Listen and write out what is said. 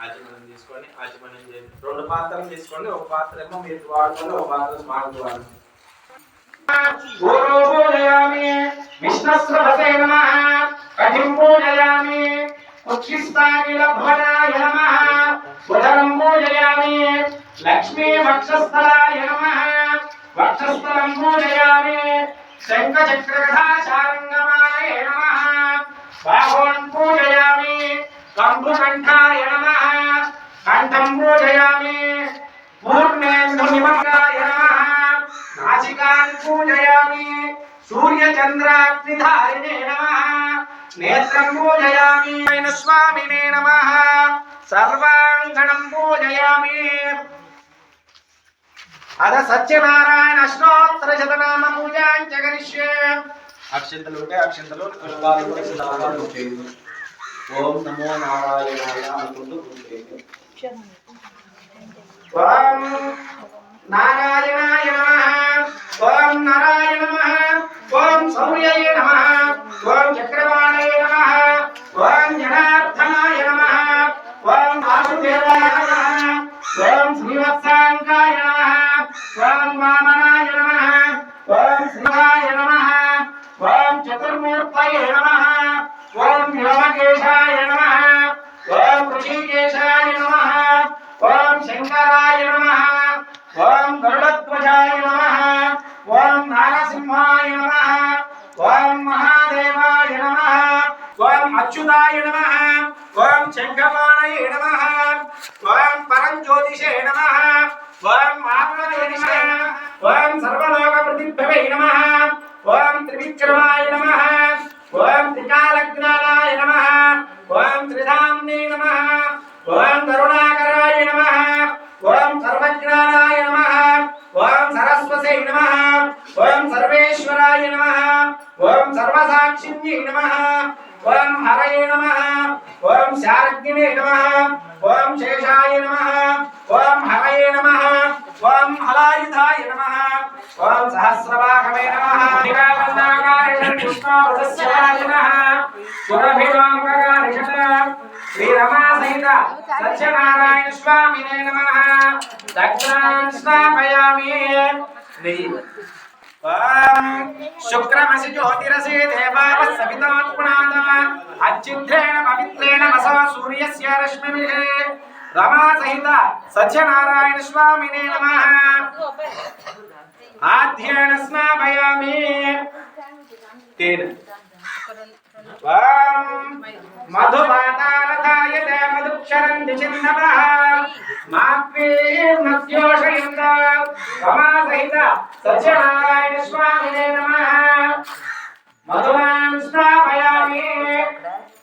ఆచమనం తీసుకొని ఆచమనం చేయండి. రెండు పాత్రలు తీసుకోండి ఒక పాత్ర ఏమో మీరు వాడుకోండి ఒక పాత్ర స్మార్ట్ వాడుకోండి గురు పూజయామి కఠిం పూజయామి పూజయామి లక్ష్మీ వక్షస్థలాయ నమః. వక్షస్థలం పూజయామి కంభుకంఠాయ నమః కంఠం పూజయామి పూర్ణేందునిమగాయ నమః నాసికాన్ పూజయామి సూర్యచంద్రాగ్నిధారిణే నమః నేత్రం పూజయామి స్వామినే నమః సర్వాంగణం పూజయామి అద సత్యనారాయణ అష్టోత్తర శతనామ పూజాంచ కరిష్యే అక్షంతలు ఉంటే అక్షంతలు పుష్పాలు ఉంటే పుష్పాలు చేయండి ఓం నమో నారాయణాయ అనుకుంటూ ఓం నారాయణాయ నమః ఓం నారాయణ నమః ఓం సౌర్యయ నమః ఓం చక్రవాణయ నమః ఓం జనార్దనాయ నమః ఓం వాసుదేవాయ నమః ఓం శ్రీవత్సాంకాయ నమః ఓం వామనాయ నమః ఓం శివాయ నమః ఓం చతుర్మూర్తయ నమః ఓం వ్యోమకేశాయ ఓం గరుడధ్వజాయ నమ ఓం నారసింహాయ నమ ఓం మహాదేవాయ నమ ఓం అచ్యుతాయ నమ ఓం శంఖమాణయ నమ ఓం పరం జ్యోతిషే నమ నమ. ఓం సర్వేశ్వరాయ నమ. ఓం సర్వసాక్షిణ్యే నమ. ఓం హరయే నమ. ఓం శారజ్ఞినే నమ. ఓం శేషాయ నమ. ఓం హరయే నమ. ఓం హలాయుధాయ నమ. ఓం సహస్రవాహమే నమః. నిరాకందాకారిణం సత్యనారాయణ స్వామినే నమ. దక్షిణాన్ స్థాపయామి ఓం శుక్రమసి జ్యోతిరసి దేవావ సవితోత్పుణాద అచ్యుద్ధేన పవిత్రేణ మసవ సూర్యస్య రశ్మిభిః రమా సహిత సత్యనారాయణ స్వామినే నమః ఆధ్యేన స్నాపయామి తేన మధుమాతారథాయతే మధుక్షరంది చిన్నవః మాత్వీర్మద్యోషయంత రమాసహిత సత్యనారాయణ స్వామినే నమః. మధుమాన్ స్నాపయామి